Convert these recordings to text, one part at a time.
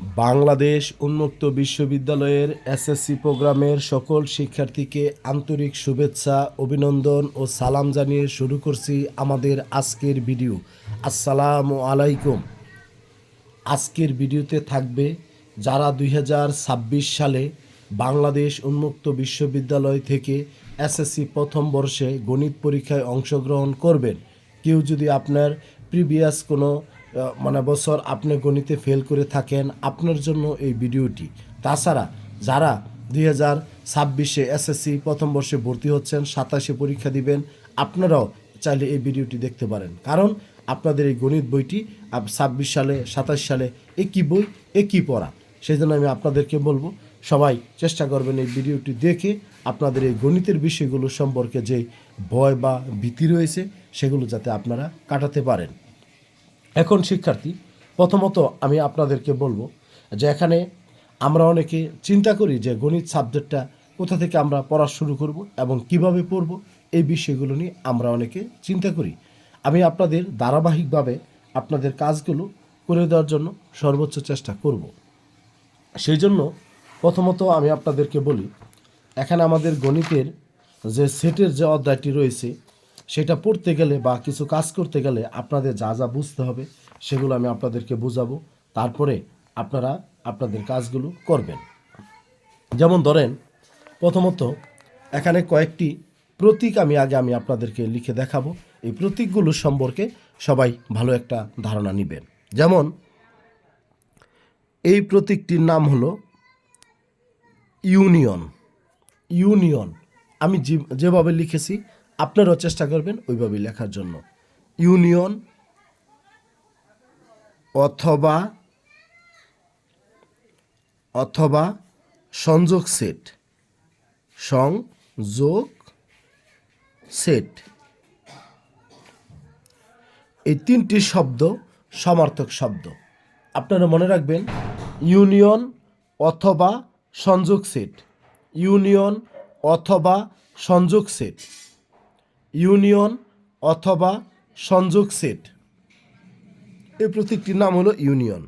বাংলাদেশ উন্মুক্ত বিশ্ববিদ্যালয়ের এসএসসি প্রোগ্রামের সকল শিক্ষার্থীকে আন্তরিক শুভেচ্ছা, অভিনন্দন ও সালাম জানিয়ে শুরু করছি আমাদের আজকের ভিডিও। আসসালামু আলাইকুম। আজকের ভিডিওতে থাকবে যারা দুই হাজার ছাব্বিশ সালে বাংলাদেশ উন্মুক্ত বিশ্ববিদ্যালয় থেকে এসএসসি প্রথম বর্ষে গণিত পরীক্ষায় অংশগ্রহণ করবেন। কেউ যদি আপনার প্রিভিয়াস কোনো মানে বছর আপনি গণিতে ফেল করে থাকেন, আপনার জন্য এই ভিডিওটি। তাছাড়া যারা দুই হাজার ছাব্বিশে এসএসসি প্রথম বর্ষে ভর্তি হচ্ছেন, সাতাশে পরীক্ষা দিবেন, আপনারাও চাইলে এই ভিডিওটি দেখতে পারেন। কারণ আপনাদের এই গণিত বইটি ছাব্বিশ সালে, সাতাশ সালে একই বই, একই পড়া। সেই জন্য আমি আপনাদেরকে বলব, সবাই চেষ্টা করবেন এই ভিডিওটি দেখে আপনাদের এই গণিতের বিষয়গুলো সম্পর্কে যে ভয় বা ভীতি রয়েছে, সেগুলো যাতে আপনারা কাটাতে পারেন। এখন শিক্ষার্থী, প্রথমত আমি আপনাদেরকে বলব যে এখানে আমরা অনেকে চিন্তা করি যে গণিত সাবজেক্টটা কোথা থেকে আমরা পড়া শুরু করব এবং কীভাবে পড়ব, এই বিষয়গুলো নিয়ে আমরা অনেকে চিন্তা করি। আমি আপনাদের ধারাবাহিকভাবে আপনাদের কাজগুলো করে দেওয়ার জন্য সর্বোচ্চ চেষ্টা করব। সেই জন্য প্রথমত আমি আপনাদেরকে বলি, এখানে আমাদের গণিতের যে সেটের যে অধ্যায়টি রয়েছে সেটা পড়তে গেলে বা কিছু কাজ করতে গেলে আপনাদের যা যা বুঝতে হবে, সেগুলো আমি আপনাদেরকে বুঝাবো। তারপরে আপনারা আপনাদের কাজগুলো করবেন। যেমন ধরেন, প্রথমত এখানে কয়েকটি প্রতীক আমি আগে আমি আপনাদেরকে লিখে দেখাবো। এই প্রতীকগুলো সম্পর্কে সবাই ভালো একটা ধারণা নেবেন। যেমন, এই প্রতীকটির নাম হলো ইউনিয়ন। ইউনিয়ন, আমি যেভাবে লিখেছি আপনারাও চেষ্টা করবেন ওইভাবে লেখার জন্য। ইউনিয়ন অথবা অথবা সংযোগ সেট। সংযোগ সেট। এই তিনটি শব্দ সমার্থক শব্দ। আপনারা মনে রাখবেন, ইউনিয়ন অথবা সংযোগ সেট। ইউনিয়ন অথবা সংযোগ সেট। ইউনিয়ন অথবা সংযোগ সেট। এই প্রতীকটির নাম হলো ইউনিয়ন।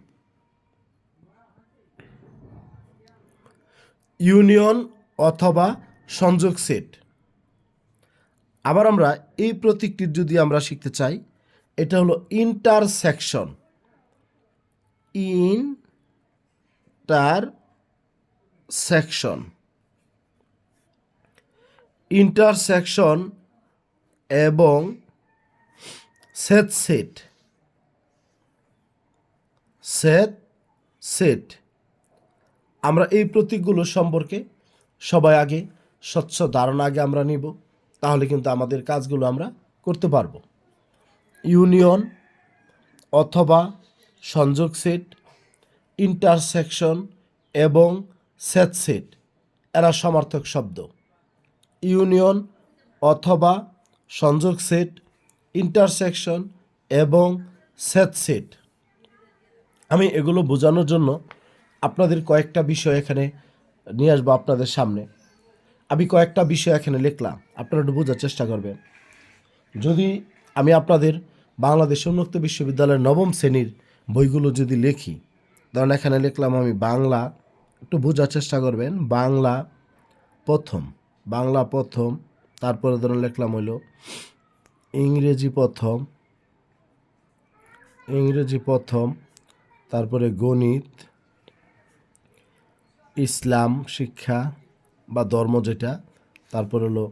ইউনিয়ন অথবা সংযোগ সেট। আবার আমরা এই প্রতীকটির যদি আমরা শিখতে চাই, এটা হলো ইন্টারসেকশন। ইন্টার সেকশন ইন্টারসেকশন এবং সেট সেট সেট সেট আমরা এই প্রতীকগুলো সম্পর্কে সবাই আগে স্বচ্ছ ধারণা আগে আমরা নিব, তাহলে কিন্তু আমাদের কাজগুলো আমরা করতে পারব। ইউনিয়ন অথবা সংযোগ সেট ইন্টারসেকশন এবং সেট সেট এরা সমার্থক শব্দ। ইউনিয়ন অথবা সংযোগ সেট ইন্টারসেকশন এবং সেট সেট আমি এগুলো বোঝানোর জন্য আপনাদের কয়েকটা বিষয় এখানে নিয়ে আসব আপনাদের সামনে। আমি কয়েকটা বিষয় এখানে লিখলাম, আপনারা একটু বোঝার চেষ্টা করবেন। যদি আমি আপনাদের বাংলাদেশ উন্মুক্ত বিশ্ববিদ্যালয়ের নবম শ্রেণির বইগুলো যদি লিখি, ধরেন এখানে লিখলাম আমি বাংলা, একটু বোঝার চেষ্টা করবেন। বাংলা প্রথম বাংলা প্রথম তারপরে ধরুন লিখলাম হইল, ইংরেজি প্রথম ইংরেজি প্রথম, তারপরে গণিত, ইসলাম, শিক্ষা বা ধর্ম যেটা, তারপর হলো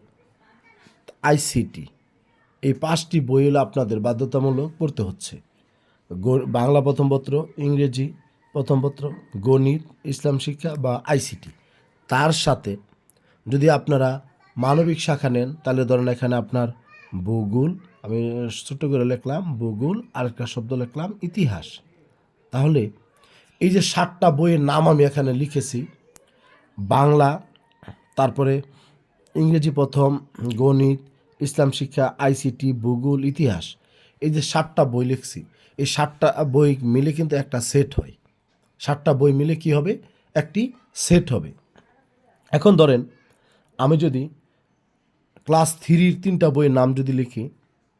আইসিটি এই পাঁচটি বই হলো আপনাদের বাধ্যতামূলক পড়তে হচ্ছে। বাংলা প্রথম পত্র, ইংরেজি প্রথম পত্র, গণিত, ইসলাম, শিক্ষা বা আইসিটি তার সাথে যদি আপনারা মানবিক শাখা নেন, তাহলে ধরেন এখানে আপনার ভূগোল, আমি ছোট্ট করে লিখলাম, ভূগোল, আরেকটা শব্দ লিখলাম, ইতিহাস। তাহলে এই যে সাতটা বইয়ের নাম আমি এখানে লিখেছি, বাংলা, তারপরে ইংরেজি প্রথম, গণিত, ইসলাম শিক্ষা, আইসিটি, ভূগোল, ইতিহাস, এই যে সাতটা বই লিখছি, এই সাতটা বই মিলে কিন্তু একটা সেট হয়। সাতটা বই মিলে কি হবে? একটি সেট হবে। এখন ধরেন, আমি যদি ক্লাস থ্রির তিনটা বইয়ের নাম যদি লিখি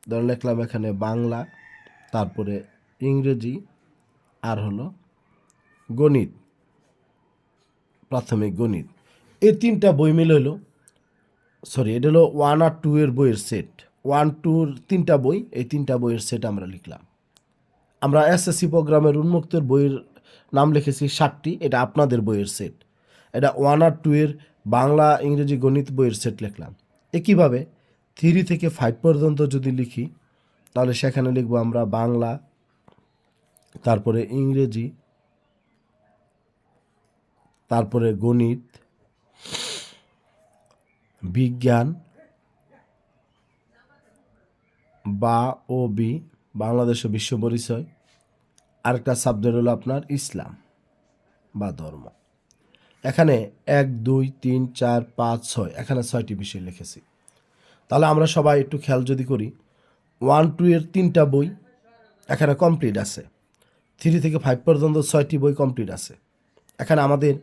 ধরেন লিখলাম এখানে বাংলা, তারপরে ইংরেজি, আর হলো গণিত, প্রাথমিক গণিত। এই তিনটা বই মিলে হলো সরি এটা হলো ওয়ান আর টু এর বইয়ের সেট ওয়ান টুর তিনটা বই, এই তিনটা বইয়ের সেট আমরা লিখলাম। আমরা এসএসসি প্রোগ্রামের উন্মুক্তের বইয়ের নাম লিখেছি ষাটটি এটা আপনাদের বইয়ের সেট এটা ওয়ান আর টু এর বাংলা, ইংরেজি, গণিত বইয়ের সেট লিখলাম। একইভাবে থ্রি থেকে ফাইভ পর্যন্ত যদি লিখি, তাহলে সেখানে লিখব আমরা বাংলা, তারপরে ইংরেজি, তারপরে গণিত, বিজ্ঞান বা ও বি, বাংলাদেশ বিশ্ব পরিচয়। আরেকটা সাবজেক্ট হলো আপনার ইসলাম বা ধর্ম। এখানে এক, দুই, তিন, চার, পাঁচ, ছয়, এখানে ছয়টি বিষয় লিখেছি। তাহলে আমরা সবাই একটু খেয়াল যদি করি ওয়ান টু এর তিনটা বই এখানে কমপ্লিট আছে। থ্রি থেকে ফাইভ পর্যন্ত ছয়টি বই কমপ্লিট আছে। এখানে আমাদের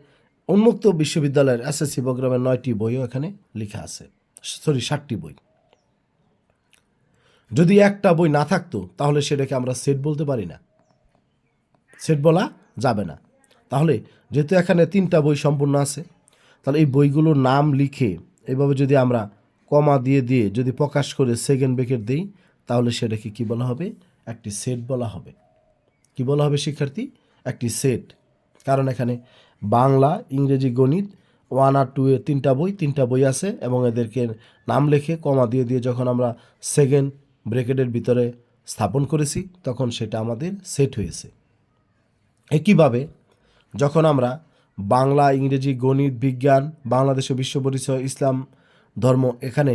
উন্মুক্ত বিশ্ববিদ্যালয়ের এসএসসি প্রোগ্রামের নয়টি বইও এখানে লেখা আছে। সরি ষাটটি বই। যদি একটা বই না থাকতো, তাহলে সেটাকে আমরা সেট বলতে পারি না। সেট বলা যাবে না। তাহলে যেহেতু এখানে তিনটা বই সম্পূর্ণ আছে, তাহলে এই বইগুলোর নাম লিখে এভাবে যদি আমরা কমা দিয়ে দিয়ে যদি প্রকাশ করে সেকেন্ড ব্রেকেট দিই, তাহলে সেটাকে কি বলা হবে? একটি সেট বলা হবে। কি বলা হবে শিক্ষার্থী? একটি সেট কারণ এখানে বাংলা, ইংরেজি, গণিত ওয়ান আর টু এর তিনটা বই তিনটা বই আছে এবং এদেরকে নাম লেখে কমা দিয়ে দিয়ে যখন আমরা সেকেন্ড ব্রেকেটের ভিতরে স্থাপন করেছি, তখন সেটা আমাদের সেট হয়েছে। একইভাবে যখন আমরা বাংলা, ইংরেজি, গণিত, বিজ্ঞান, বাংলাদেশ বিশ্ব পরিচয়, ইসলাম, ধর্ম এখানে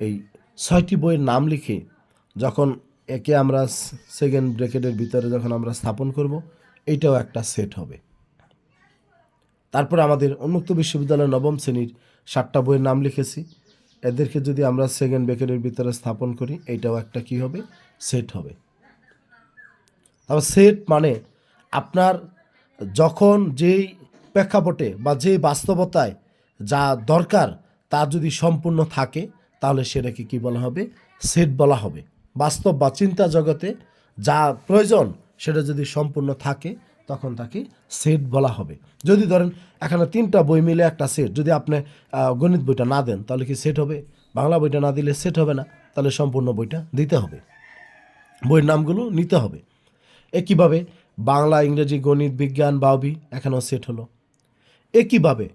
এই ছয়টি বইয়ের নাম লিখে, যখন একে আমরা সেকেন্ড ব্রেকেটের ভিতরে যখন আমরা স্থাপন করব, এটাও একটা সেট হবে। তারপর আমাদের উন্মুক্ত বিশ্ববিদ্যালয়ের নবম শ্রেণির সাতটা বইয়ের নাম লিখেছি। এদেরকে যদি আমরা সেকেন্ড ব্রেকেটের ভিতরে স্থাপন করি, এটাও একটা কি হবে? সেট হবে। তারপর সেট মানে আপনার যখন যেই প্রেক্ষাপটে বা যেই বাস্তবতায় যা দরকার তা যদি সম্পূর্ণ থাকে, তাহলে সেটাকে কি বলা হবে? সেট বলা হবে। বাস্তব বা চিন্তা জগতে যা প্রয়োজন সেটা যদি সম্পূর্ণ থাকে, তখন তাকে সেট বলা হবে। যদি ধরেন এখানে তিনটা বই মিলে একটা সেট, যদি আপনি গণিত বইটা না দেন, তাহলে কি সেট হবে? বাংলা বইটা না দিলে সেট হবে না, তাহলে সম্পূর্ণ বইটা দিতে হবে। বইয়ের নামগুলো নিতে হবে। একইভাবে বাংলা, ইংরেজি, গণিত, বিজ্ঞান, বাউবি এখানেও সেট হলো। একইভাবে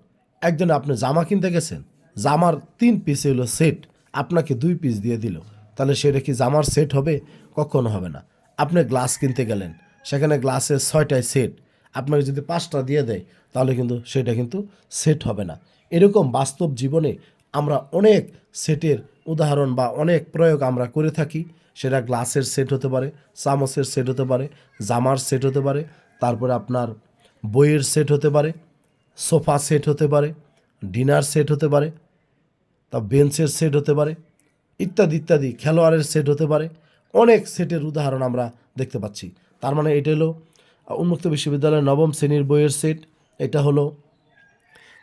একজন আপনি জামা কিনতে গেছেন, জামার তিন পিস হলো সেট আপনাকে দুই পিস দিয়ে দিল। তাহলে সেটা কি জামার সেট হবে? কখনো হবে না। আপনি গ্লাস কিনতে গেলেন, সেখানে গ্লাসের ছয়টায় সেট আপনাকে যদি পাঁচটা দিয়ে দেয়, তাহলে কিন্তু সেটা কিন্তু সেট হবে না। এরকম বাস্তব জীবনে আমরা অনেক সেটের উদাহরণ বা অনেক প্রয়োগ আমরা করে থাকি। সেটা গ্লাসের সেট হতে পারে, চামচের সেট হতে পারে, জামার সেট হতে পারে, তারপরে আপনার বইয়ের সেট হতে পারে, সোফা সেট হতে পারে, ডিনার সেট হতে পারে, তা বেঞ্চের সেট হতে পারে, ইত্যাদি ইত্যাদি, খেলোয়াড়ের সেট হতে পারে। অনেক সেটের উদাহরণ আমরা দেখতে পাচ্ছি। তার মানে এটা হলো, উন্মুক্ত বিশ্ববিদ্যালয়ের নবম শ্রেণির বইয়ের সেট, এটা হলো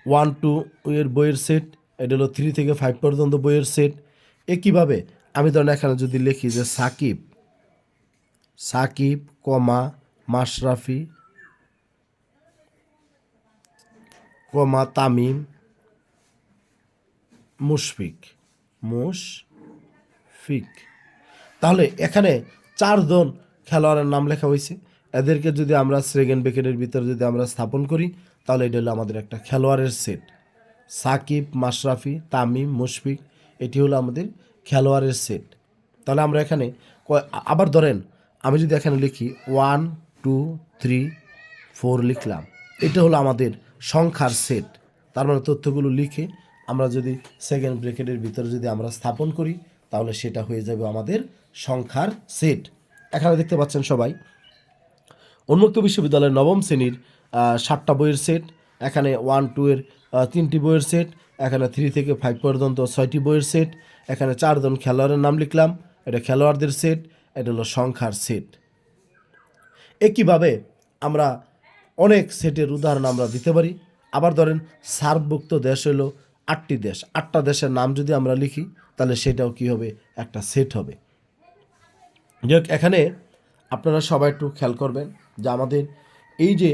ওয়ান টু এর বইয়ের সেট, এটা হলো থ্রি থেকে ফাইভ পর্যন্ত বইয়ের সেট একইভাবে আমি ধরেন এখানে যদি লিখি যে সাকিব সাকিব, কমা, মাশরাফি, কমা, তামিম, মুশফিক মুশফিক। তাহলে এখানে চারজন খেলোয়াড়ের নাম লেখা হয়েছে। এদেরকে যদি আমরা সেকেন্ড ব্রেকেটের ভিতরে যদি আমরা স্থাপন করি, তাহলে এটা হলো আমাদের একটা খেলোয়াড়ের সেট। সাকিব, মাশরাফি, তামিম, মুশফিক এটি হলো আমাদের খেলোয়াড়ের সেট তাহলে আমরা এখানে আবার ধরেন, আমি যদি এখানে লিখি ওয়ান টু থ্রি ফোর লিখলাম, এটা হলো আমাদের সংখ্যার সেট তার মানে তথ্যগুলো লিখে আমরা যদি সেকেন্ড ব্রেকেটের ভিতরে যদি আমরা স্থাপন করি, তাহলে সেটা হয়ে যাবে আমাদের সংখ্যার সেট এখানে দেখতে পাচ্ছেন সবাই, উন্মুক্ত বিশ্ববিদ্যালয়ের নবম শ্রেণির সাতটা বইয়ের সেট এখানে ওয়ান টু এর তিনটি বইয়ের সেট এখানে থ্রি থেকে ফাইভ পর্যন্ত ছয়টি বইয়ের সেট এখানে চারজন খেলোয়াড়ের নাম লিখলাম, এটা খেলোয়াড়দের সেট এটা হলো সংখ্যার সেট একইভাবে আমরা অনেক সেটের উদাহরণ আমরা দিতে পারি। আবার ধরেন, সার্কভুক্ত দেশ হলো আটটি দেশ। আটটা দেশের নাম যদি আমরা লিখি, তাহলে সেটাও কি হবে? একটা সেট হবে। যাই এখানে আপনারা সবাই একটু খেয়াল করবেন যে আমাদের এই যে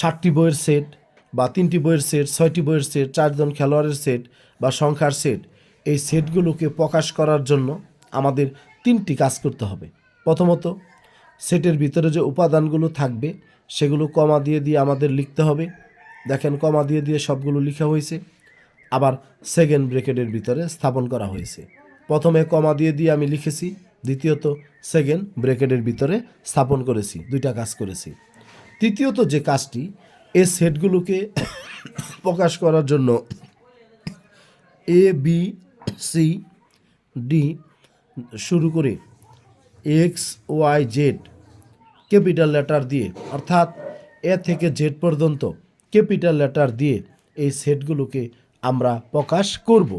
ষাটটি বইয়ের সেট বা তিনটি বইয়ের সেট, ছয়টি বইয়ের সেট, চারজন খেলোয়াড়ের সেট বা সংখ্যার সেট, এই সেটগুলোকে প্রকাশ করার জন্য আমাদের তিনটি কাজ করতে হবে। প্রথমত, সেটের ভিতরে যে উপাদানগুলো থাকবে, সেগুলো কমা দিয়ে দিয়ে আমাদের লিখতে হবে। দেখেন, কমা দিয়ে দিয়ে সবগুলো লিখা হয়েছে। আবার সেকেন্ড ব্রেকেটের ভিতরে স্থাপন করা হয়েছে। প্রথমে কমা দিয়ে দিয়ে আমি লিখেছি, দ্বিতীয়ত সেকেন্ড ব্রেকেটের ভিতরে স্থাপন করেছি, দুইটা কাজ করেছি। তৃতীয়ত যে কাজটি এই সেটগুলোকে প্রকাশ করার জন্য এ বি সি ডি শুরু করে X Y Z capital letter দিয়ে, অর্থাৎ এ থেকে জেড পর্যন্ত ক্যাপিটাল লেটার দিয়ে এই সেটগুলোকে আমরা প্রকাশ করব।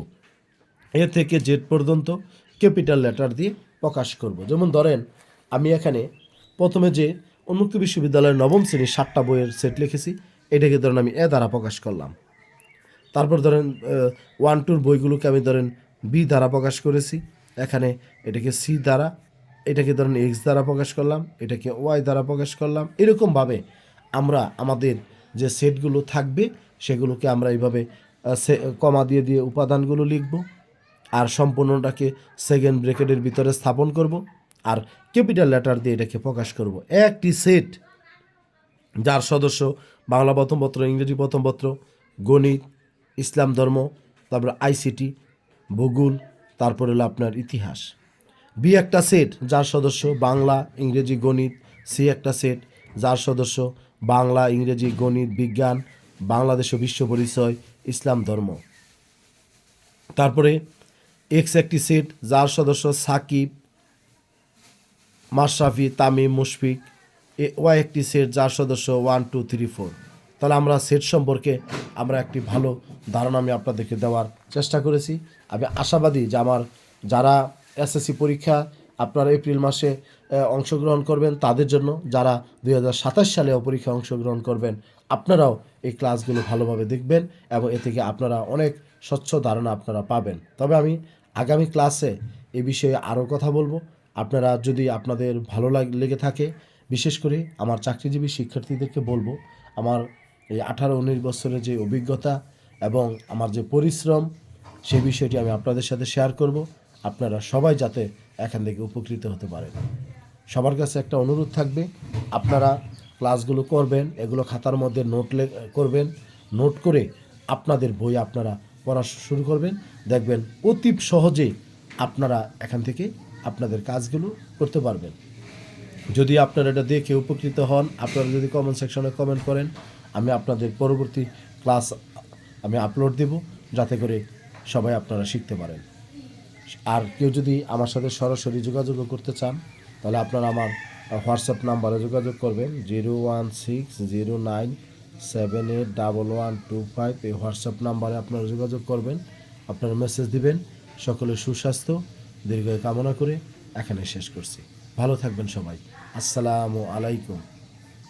এ থেকে জেড পর্যন্ত ক্যাপিটাল লেটার দিয়ে প্রকাশ করব। যেমন ধরেন, আমি এখানে প্রথমে যে উন্মুক্ত বিশ্ববিদ্যালয়ের নবম শ্রেণির সাতটা বইয়ের সেট লিখেছি। এটাকে ধরেন আমি এ দ্বারা প্রকাশ করলাম। তারপর ধরেন ওয়ান টুর বইগুলোকে আমি ধরেন বি দ্বারা প্রকাশ করেছি। এখানে এটাকে সি দ্বারা, এটাকে ধরেন এক্স দ্বারা প্রকাশ করলাম, এটাকে ওয়াই দ্বারা প্রকাশ করলাম। এরকমভাবে আমরা আমাদের যে সেটগুলো থাকবে, সেগুলোকে আমরা এইভাবে কমা দিয়ে দিয়ে উপাদানগুলো লিখব। আর সম্পূর্ণটাকে সেকেন্ড ব্রেকেটের ভিতরে স্থাপন করব। আর ক্যাপিটাল লেটার দিয়ে এটাকে প্রকাশ করব। একটি সেট যার সদস্য বাংলা প্রথমপত্র ইংরেজি প্রথমপত্র গণিত, ইসলাম ধর্ম, তারপরে আইসিটি, ভূগোল, তারপরে হলো আপনার ইতিহাস। বি একটা সেট যার সদস্য বাংলা, ইংরেজি, গণিত। সি একটা সেট যার সদস্য বাংলা, ইংরেজি, গণিত, বিজ্ঞান, বাংলাদেশ ও বিশ্ব পরিচয়, ইসলাম ধর্ম। তারপরে এক্স একটি সেট যার সদস্য সাকিব মাশরাফি, তামিম, মুশফিক ওয়াই একটি সেট যার সদস্য ওয়ান টু থ্রি ফোর তাহলে আমরা সেট সম্পর্কে আমরা একটি ভালো ধারণা আমি আপনাদেরকে দেওয়ার চেষ্টা করেছি। আমি আশাবাদী যে আমার যারা এসএসসি পরীক্ষা আপনারা এপ্রিল মাসে অংশগ্রহণ করবেন, তাদের জন্য যারা দুই সালেও পরীক্ষা অংশগ্রহণ করবেন, আপনারাও এই ক্লাসগুলো ভালোভাবে দেখবেন এবং এ থেকে আপনারা অনেক স্বচ্ছ ধারণা আপনারা পাবেন। তবে আমি আগামী ক্লাসে এ বিষয়ে আরও কথা বলব। আপনারা যদি আপনাদের ভালো লাগ- থাকে, বিশেষ করে আমার চাকরিজীবী শিক্ষার্থীদেরকে বলব, আমার এই আঠারো উনিশ বছরের যে অভিজ্ঞতা এবং আমার যে পরিশ্রম, সে বিষয়টি আমি আপনাদের সাথে শেয়ার করব। আপনারা সবাই যাতে এখান থেকে উপকৃত হতে পারেন। সবার কাছে একটা অনুরোধ থাকবে, আপনারা ক্লাসগুলো করবেন, এগুলো খাতার মধ্যে নোট করবেন, নোট করে আপনাদের বই আপনারা পড়া শুরু করবেন, দেখবেন অতি সহজে আপনারা এখান থেকে আপনাদের কাজগুলো করতে পারবেন। যদি আপনারা এটা দেখে উপকৃত হন, আপনারা যদি কমেন্ট সেকশনে কমেন্ট করেন, আমি আপনাদের পরবর্তী ক্লাস আমি আপলোড দেব, যাতে করে সবাই আপনারা শিখতে পারেন। আর কেউ যদি আমার সাথে সরাসরি যোগাযোগ করতে চান, তাহলে আপনারা আমার হোয়াটসঅ্যাপ নাম্বারে যোগাযোগ করবেন zero one six zero nine seven eight double one two five এই হোয়াটসঅ্যাপ নাম্বারে আপনারা যোগাযোগ করবেন, আপনারা মেসেজ দিবেন সকলের সুস্বাস্থ্য দীর্ঘ কামনা করে এখানে শেষ করছি। ভালো থাকবেন সবাই। আসসালামু আলাইকুম।